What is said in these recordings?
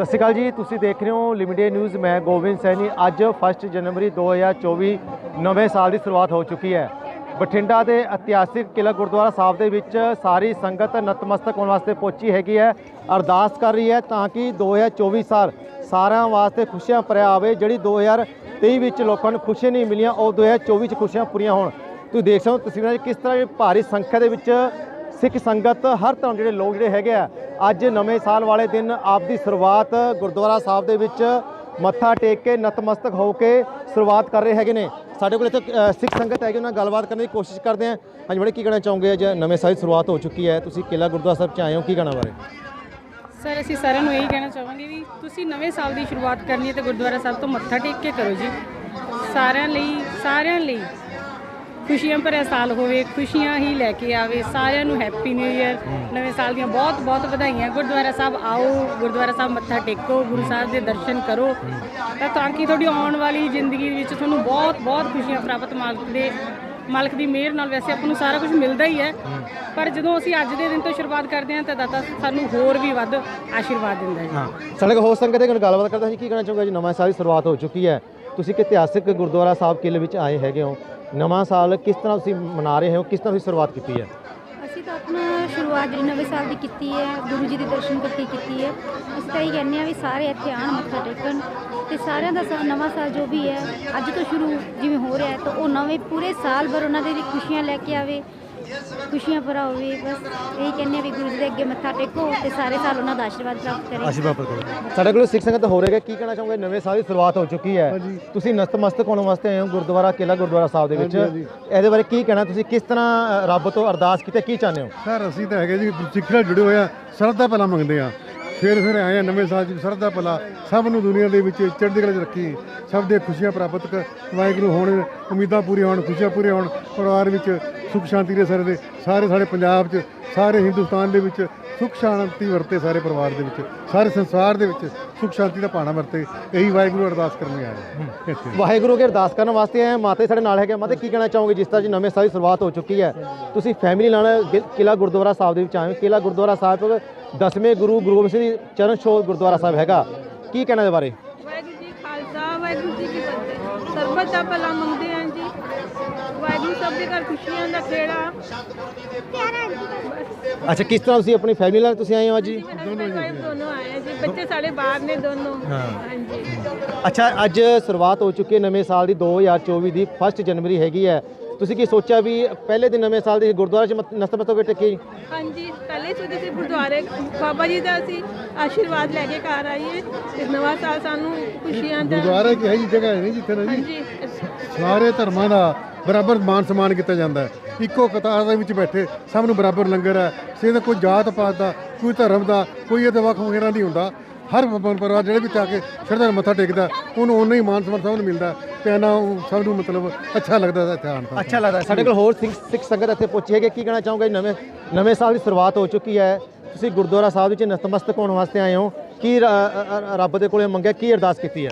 ਸਤਿ ਸ਼੍ਰੀ ਅਕਾਲ ਜੀ, ਤੁਸੀਂ ਦੇਖ ਰਹੇ ਹੋ ਲਿਮਿਟਡ ਨਿਊਜ਼ ਮੈਂ ਗੋਬਿੰਦ ਸੈਣੀ। ਅੱਜ 1 ਜਨਵਰੀ 2024 ਨਵੇਂ ਸਾਲ ਦੀ ਸ਼ੁਰੂਆਤ ਹੋ ਚੁੱਕੀ ਹੈ। ਬਠਿੰਡਾ ਦੇ ਇਤਿਹਾਸਿਕ ਕਿਲ੍ਹਾ ਗੁਰਦੁਆਰਾ ਸਾਹਿਬ ਦੇ ਵਿੱਚ ਸਾਰੀ ਸੰਗਤ ਨਤਮਸਤਕ ਹੋਣ ਵਾਸਤੇ ਪਹੁੰਚੀ ਹੈਗੀ ਹੈ, ਅਰਦਾਸ ਕਰ ਰਹੀ ਹੈ ਤਾਂ ਕਿ 2024 ਸਾਲ ਸਾਰਿਆਂ ਵਾਸਤੇ ਖੁਸ਼ੀਆਂ ਭਰਿਆ ਆਵੇ, ਜਿਹੜੀ 2023 ਵਿੱਚ ਲੋਕਾਂ ਨੂੰ ਖੁਸ਼ੀਆਂ ਨਹੀਂ ਮਿਲੀਆਂ, ਉਹ 2024 ਚ ਖੁਸ਼ੀਆਂ ਪੂਰੀਆਂ ਹੋਣ। ਤੁਸੀਂ ਦੇਖ ਸਕਦੇ ਹੋ ਤਸਵੀਰਾਂ 'ਚ ਕਿਸ ਤਰ੍ਹਾਂ ਭਾਰੀ ਸੰਖਿਆ ਦੇ ਵਿੱਚ ਸਿੱਖ ਸੰਗਤ, ਹਰ ਤਰ੍ਹਾਂ ਜਿਹੜੇ ਲੋਕ ਜਿਹੜੇ ਹੈਗੇ ਆ ਅੱਜ ਨਵੇਂ ਸਾਲ ਵਾਲੇ ਦਿਨ ਆਪ ਦੀ ਸ਼ੁਰੂਆਤ ਗੁਰਦੁਆਰਾ ਸਾਹਿਬ ਦੇ ਵਿੱਚ ਮੱਥਾ ਟੇਕ ਕੇ ਨਤਮਸਤਕ ਹੋ ਕੇ ਸ਼ੁਰੂਆਤ ਕਰ ਰਹੇ ਹੈਗੇ ਨੇ। ਸਾਡੇ ਕੋਲ ਇੱਥੇ ਸਿੱਖ ਸੰਗਤ ਹੈਗੀ, ਉਹਨਾਂ ਨਾਲ ਗੱਲਬਾਤ ਕਰਨ ਦੀ ਕੋਸ਼ਿਸ਼ ਕਰਦੇ ਹਾਂ। ਹਾਂਜੀ, ਬੜੇ ਕੀ ਕਹਿਣਾ ਚਾਹੋਗੇ? ਅੱਜ ਨਵੇਂ ਸਾਲ ਦੀ ਸ਼ੁਰੂਆਤ ਹੋ ਚੁੱਕੀ ਹੈ। ਤੁਸੀਂ ਕਿਲਾ ਗੁਰਦੁਆਰਾ ਸਾਹਿਬ ਚ ਆਏ ਹੋ, ਕੀ ਕਹਿਣਾ ਬਾਰੇ? ਸਰ, ਅਸੀਂ ਸਾਰਿਆਂ ਨੂੰ ਇਹੀ ਕਹਿਣਾ ਚਾਹਾਂਗੇ ਵੀ ਤੁਸੀਂ ਨਵੇਂ ਸਾਲ ਦੀ ਸ਼ੁਰੂਆਤ ਕਰਨੀ ਹੈ ਤੇ ਗੁਰਦੁਆਰਾ ਸਾਹਿਬ ਤੋਂ ਮੱਥਾ ਟੇਕ ਕੇ ਕਰੋ ਜੀ। ਸਾਰਿਆਂ ਲਈ ਸਾਰਿਆਂ ਲਈ। ਖੁਸ਼ੀਆਂ ਭਰਿਆ ਸਾਲ ਹੋਵੇ, ਖੁਸ਼ੀਆਂ ਹੀ ਲੈ ਕੇ ਆਵੇ, ਸਾਰਿਆਂ ਨੂੰ ਹੈਪੀ ਨਿਊ ਇਅਰ ਨਵੇਂ ਸਾਲ ਦੀਆਂ ਬਹੁਤ ਬਹੁਤ ਵਧਾਈਆਂ। ਗੁਰਦੁਆਰਾ ਸਾਹਿਬ ਆਓ, ਗੁਰਦੁਆਰਾ ਸਾਹਿਬ ਮੱਥਾ ਟੇਕੋ, ਗੁਰੂ ਸਾਹਿਬ ਦੇ ਦਰਸ਼ਨ ਕਰੋ। ਤਾਂ ਤਾਂ ਕਿ ਤੁਹਾਡੀ ਆਉਣ ਵਾਲੀ ਜ਼ਿੰਦਗੀ ਵਿੱਚ ਤੁਹਾਨੂੰ ਬਹੁਤ ਬਹੁਤ ਖੁਸ਼ੀਆਂ ਪ੍ਰਾਪਤ ਮਾਲਕ ਦੇ, ਮਾਲਕ ਦੀ ਮਿਹਰ ਨਾਲ ਵੈਸੇ ਆਪਾਂ ਨੂੰ ਸਾਰਾ ਕੁਝ ਮਿਲਦਾ ਹੀ ਹੈ। ਪਰ ਜਦੋਂ ਅਸੀਂ ਅੱਜ ਦੇ ਦਿਨ ਤੋਂ ਸ਼ੁਰੂਆਤ ਕਰਦੇ ਹਾਂ ਤਾਂ ਦਾਤਾ ਸਾਨੂੰ ਹੋਰ ਵੀ ਵੱਧ ਆਸ਼ੀਰਵਾਦ ਦਿੰਦਾ ਹੈ। ਹਾਂ, ਸਾਡੇ ਕੋਲ ਹੋਰ ਸੰਗਤ ਦੇ ਗੱਲਬਾਤ ਕਰਦਾ ਹਾਂ ਜੀ, ਕੀ ਕਹਿਣਾ ਚਾਹੋਗੇ ਜੀ? ਨਵਾਂ ਸਾਲ ਦੀ ਸ਼ੁਰੂਆਤ ਹੋ ਚੁੱਕੀ ਹੈ। ਤੁਸੀਂ ਕਿ ਇਤਿਹਾਸਿਕ ਗੁਰਦੁਆਰਾ ਸਾਹਿਬ ਕਿਲੇ ਵਿੱਚ ਆਏ ਹੈਗੇ ਹੋ। ਨਵਾਂ ਸਾਲ ਕਿਸ ਤਰ੍ਹਾਂ ਤੁਸੀਂ ਮਨਾ ਰਹੇ ਹੋ? ਕਿਸ ਤਰ੍ਹਾਂ ਤੁਸੀਂ ਸ਼ੁਰੂਆਤ ਕੀਤੀ ਹੈ? ਅਸੀਂ ਤਾਂ ਆਪਣਾ ਸ਼ੁਰੂਆਤ ਜਿਹੜੀ ਨਵੇਂ ਸਾਲ ਦੀ ਕੀਤੀ ਹੈ, ਗੁਰੂ ਜੀ ਦੇ ਦਰਸ਼ਨ ਕਰਕੇ ਕੀਤੀ ਹੈ। ਅਸੀਂ ਤਾਂ ਇਹ ਕਹਿੰਦੇ ਆ ਵੀ ਸਾਰੇ ਇੱਥੇ ਆਣ ਮੱਥਾ ਟੇਕਣ ਤੇ ਸਾਰਿਆਂ ਦਾ ਸਾ- ਨਵਾਂ ਸਾਲ ਜੋ ਵੀ ਹੈ, ਅੱਜ ਤੋਂ ਸ਼ੁਰੂ ਜਿਵੇਂ ਹੋ ਰਿਹਾ ਹੈ, ਤਾਂ ਉਹ ਨਵੇਂ ਪੂਰੇ ਸਾਲ ਭਰ ਉਹਨਾਂ ਦੇ ਲਈ ਖੁਸ਼ੀਆਂ ਲੈ ਕੇ ਆਵੇ ਖੁਸ਼ੀਆਂ ਭਰਾ ਹੋਵੇ ਬਸ ਇਹੀ ਕਹਿੰਦੇ ਆ ਵੀ ਗੁਰੂ ਜੀ ਦੇ ਅੱਗੇ ਮੱਥਾ ਟੇਕੋ ਤੇ ਸਾਰੇ ਸਾਲ ਉਹਨਾਂ ਦਾ ਆਸ਼ੀਰਵਾਦ ਪ੍ਰਾਪਤ ਕਰੇ। ਆਸ਼ੀਰਵਾਦ ਪ੍ਰਕਟ ਸਾਡੇ ਕੋਲ ਸਿੱਖ ਸੰਗਤ ਹੋ ਰਹੇਗਾ ਕੀ ਕਹਿਣਾ ਚਾਹੋਗੇ? ਨਵੇਂ ਸਾਲ ਦੀ ਸ਼ੁਰੂਆਤ ਹੋ ਚੁੱਕੀ ਹੈ। ਤੁਸੀਂ ਨਤਮਸਤਕ ਹੋਣ ਵਾਸਤੇ ਆਏ ਹੋ? ਗੁਰਦੁਆਰਾ ਕਿਲਾ ਗੁਰਦੁਆਰਾ ਸਾਹਿਬ ਦੇ ਵਿੱਚ। ਇਹਦੇ ਬਾਰੇ ਕੀ ਕਹਿਣਾ? ਤੁਸੀਂ ਕਿਸ ਤਰ੍ਹਾਂ ਰੱਬ ਤੋਂ ਅਰਦਾਸ ਕੀਤੀ ਕੀ ਚਾਹੁੰਦੇ ਹੋ? ਸਰ ਅਸੀਂ ਤਾਂ ਹੈਗੇ ਜੀ ਸਿੱਖ ਨਾਲ ਜੁੜੇ ਹੋਏ ਆ ਸਰਦਾ ਭਲਾ ਮੰਗਦੇ ਆ ਫਿਰ ਫਿਰ ਆਏ ਆ ਨਵੇਂ ਸਾਲ ਚ ਸਰਦਾ ਭਲਾ, ਸਭ ਨੂੰ ਦੁਨੀਆ ਦੇ ਵਿੱਚ ਚੜ੍ਹਦੀ ਕਲਾ 'ਚ ਰੱਖੀ। ਸਭ ਦੀਆਂ ਖੁਸ਼ੀਆਂ ਪ੍ਰਾਪਤ ਕਰ ਵਾਹਿਗੁਰੂ ਹੋਣ, ਉਮੀਦਾਂ ਪੂਰੀਆਂ ਹੋਣ, ਖੁਸ਼ੀਆਂ ਪੂਰੀਆਂ ਹੋਣ, ਪਰਿਵਾਰ ਵਿੱਚ ਸੁਖ ਸ਼ਾਂਤੀ ਦੇ ਸਾਰੇ ਦੇ ਸਾਰੇ ਸਾਡੇ ਪੰਜਾਬ 'ਚ, ਸਾਰੇ ਹਿੰਦੁਸਤਾਨ ਦੇ ਵਿੱਚ ਸੁਖ ਸ਼ਾਂਤੀ ਵਰਤੇ ਸਾਰੇ ਪਰਿਵਾਰ ਦੇ ਵਿੱਚ, ਸਾਰੇ ਸੰਸਾਰ ਦੇ ਵਿੱਚ ਸੁਖ ਸ਼ਾਂਤੀ ਦਾ ਪਾਣਾ ਵਰਤੇ। ਇਹੀ ਵਾਹਿਗੁਰੂ ਅਰਦਾਸ ਕਰਨ ਲਈ ਆਏ ਵਾਹਿਗੁਰੂ ਕੇ ਅਰਦਾਸ ਕਰਨ ਵਾਸਤੇ ਆਏ ਹਾਂ। ਮਾਤਾ ਸਾਡੇ ਨਾਲ ਹੈਗੇ ਮਾਤਾ ਕੀ ਕਹਿਣਾ ਚਾਹੋਗੇ? ਜਿਸ ਤਰ੍ਹਾਂ ਜੀ ਨਵੇਂ ਸਾਲ ਦੀ ਸ਼ੁਰੂਆਤ ਹੋ ਚੁੱਕੀ ਹੈ। ਤੁਸੀਂ ਫੈਮਿਲੀ ਨਾਲ ਗਿ- ਕਿਲਾ ਗੁਰਦੁਆਰਾ ਸਾਹਿਬ ਦੇ ਵਿੱਚ ਆਏ ਹੋ। ਕਿਲਾ ਗੁਰਦੁਆਰਾ ਸਾਹਿਬ ਦਸਵੇਂ ਗੁਰੂ ਗੁਰੂ ਗੋਬਿੰਦ ਸਿੰਘ ਜੀ ਚਰਨ ਛੋਹ ਗੁਰਦੁਆਰਾ ਸਾਹਿਬ ਹੈਗਾ। ਕੀ ਕਹਿਣਾ ਦੇ ਬਾਰੇ? ਵਾਹਿਗੁਰੂ ਜੀ ਖਾਲਸਾ ਵਾਹਿਗੁਰੂ ਜੀ ਕੀ ਫਤਿਹ। ਸਰਬਤ ਦਾ ਭਲਾ ਮੰਗਦੇ ਹਾਂ ਜੀ। ਵਾਹਿਗੁਰੂ ਸਭ ਦੇ ਘਰ ਖੁਸ਼ੀਆਂ ਦਾ ਖੇੜਾ। ਅੱਛਾ ਕਿਸ ਤਰ੍ਹਾਂ ਤੁਸੀਂ ਆਪਣੀ ਫੈਮਿਲੀ ਨਾਲ ਤੁਸੀਂ ਆਏ ਹੋ ਅੱਜ ਜੀ? ਦੋਨੋਂ ਆਏ ਹਾਂ ਜੀ। ਬੱਚੇ ਸਾਡੇ ਬਾਹਰ ਨੇ ਦੋਨੋਂ। ਹਾਂਜੀ। ਅੱਛਾ ਅੱਜ ਸ਼ੁਰੂਆਤ ਹੋ ਚੁੱਕੀ ਹੈ ਨਵੇਂ ਸਾਲ ਦੀ 2024 ਦੀ 1 ਜਨਵਰੀ ਹੈਗੀ ਹੈ। ਤੁਸੀਂ ਕੀ ਸੋਚਿਆ ਵੀ ਪਹਿਲੇ ਦਿਨ ਨਵੇਂ ਸਾਲ ਦੀ ਗੁਰਦੁਆਰੇ 'ਚ ਮਤ- ਨਤਮਸਤਕ ਟੇਕੀ? ਹਾਂਜੀ ਪਹਿਲੇ ਸੋਚੇ ਸੀ ਗੁਰਦੁਆਰੇ ਬਾਬਾ ਜੀ ਦਾ ਅਸੀਂ ਆਸ਼ੀਰਵਾਦ ਲੈ ਕੇ ਘਰ ਆਈਏ ਤੇ ਨਵਾਂ ਸਾਲ ਸਾਨੂੰ ਖੁਸ਼ੀਆਂ ਦਾ ਗੁਰਦੁਆਰਾ ਕਿ ਹੈ ਜੀ ਜਗ੍ਹਾ ਹੈ ਨਹੀਂ ਜਿੱਥੇ ਨਾ ਜੀ? ਹਾਂਜੀ ਸਾਰੇ ਧਰਮਾਂ ਦਾ ਬਰਾਬਰ ਮਾਨ ਸਨਮਾਨ ਕੀਤਾ ਜਾਂਦਾ ਹੈ। ਇੱਕੋ ਕਤਾਰ ਦੇ ਵਿੱਚ ਬੈਠੇ ਸਭ ਨੂੰ ਬਰਾਬਰ ਲੰਗਰ ਹੈ। ਕਿਸੇ ਦਾ ਕੋਈ ਜਾਤ ਪਾਤ ਦਾ ਕੋਈ ਧਰਮ ਦਾ ਕੋਈ ਇਹਦੇ ਵੱਖ ਵਗੈਰਾ ਨਹੀਂ ਹੁੰਦਾ। ਹਰ ਪ- ਪਰਿਵਾਰ ਜਿਹੜੇ ਵਿੱਚ ਆ ਕੇ ਸ਼ਰਧਾ ਮੱਥਾ ਟੇਕਦਾ ਉਹਨੂੰ ਉਨਾ ਹੀ ਮਾਨ ਸਨਮਾਨ ਸਭ ਨੂੰ ਮਿਲਦਾ ਤੇ ਨਾ ਸਭ ਨੂੰ ਮਤਲਬ ਅੱਛਾ ਲੱਗਦਾ ਹੈ ਇੱਥੇ ਆਉਣ ਤੋਂ ਅੱਛਾ ਲੱਗਦਾ। ਸਾਡੇ ਕੋਲ ਹੋਰ ਸਿੱਖ ਸਿੱਖ ਸੰਗਤ ਇੱਥੇ ਪਹੁੰਚੀ ਹੈਗੀ ਕੀ ਕਹਿਣਾ ਚਾਹੋਗੇ? ਨਵੇਂ ਨਵੇਂ ਸਾਲ ਦੀ ਸ਼ੁਰੂਆਤ ਹੋ ਚੁੱਕੀ ਹੈ। ਤੁਸੀਂ ਗੁਰਦੁਆਰਾ ਸਾਹਿਬ ਵਿੱਚ ਨਤਮਸਤਕ ਹੋਣ ਵਾਸਤੇ ਆਏ ਹੋ। ਕੀ ਰੱਬ ਦੇ ਕੋਲੇ ਮੰਗਿਆ ਕੀ ਅਰਦਾਸ ਕੀਤੀ ਹੈ?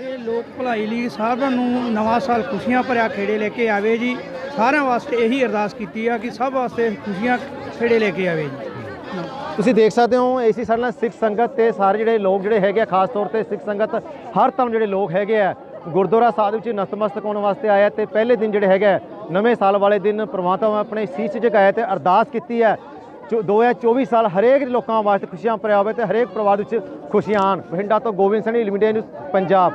ਇਹ ਲੋਕ ਭਲਾਈ ਲਈ ਸਾਰਿਆਂ ਨੂੰ ਨਵਾਂ ਸਾਲ ਖੁਸ਼ੀਆਂ ਭਰਿਆ ਖੇੜੇ ਲੈ ਕੇ ਆਵੇ ਜੀ। ਸਾਰਿਆਂ ਵਾਸਤੇ ਇਹੀ ਅਰਦਾਸ ਕੀਤੀ ਆ ਕਿ ਸਭ ਵਾਸਤੇ ਖੁਸ਼ੀਆਂ ਖੇੜੇ ਲੈ ਕੇ ਆਵੇ ਜੀ। ਤੁਸੀਂ ਦੇਖ ਸਕਦੇ ਹੋ ਏਸੀ ਸਾਡੇ ਨਾਲ ਸਿੱਖ ਸੰਗਤ ਤੇ ਸਾਰੇ ਜਿਹੜੇ ਲੋਕ ਜਿਹੜੇ ਹੈਗੇ ਆ, ਖਾਸ ਤੌਰ ਤੇ ਸਿੱਖ ਸੰਗਤ, ਹਰ ਧਰਮ ਜਿਹੜੇ ਲੋਕ ਹੈਗੇ ਆ, ਗੁਰਦੁਆਰਾ ਸਾਹਿਬ ਵਿੱਚ ਨਤਮਸਤਕ ਹੋਣ ਵਾਸਤੇ ਆਇਆ ਤੇ ਪਹਿਲੇ ਦਿਨ ਜਿਹੜੇ ਹੈਗੇ ਨਵੇਂ ਸਾਲ ਵਾਲੇ ਦਿਨ ਪ੍ਰਮਾਤਮਾ ਆਪਣੇ ਸੀਸ ਝੁਕਾਇਆ ਤੇ ਅਰਦਾਸ ਕੀਤੀ ਹੈ ਜੋ 2024 ਸਾਲ ਹਰੇਕ ਲੋਕਾਂ ਵਾਸਤੇ ਖੁਸ਼ੀਆਂ ਭਰਿਆ ਹੋਵੇ ਤੇ ਹਰੇਕ ਪਰਿਵਾਰ ਵਿੱਚ ਖੁਸ਼ੀਆਂ ਆਣ ਬਠਿੰਡਾ ਤੋਂ ਗੋਬਿੰਦ ਸਿੰਘ ਲਿਮਿਟਡ ਨਿਊਜ਼, ਪੰਜਾਬ।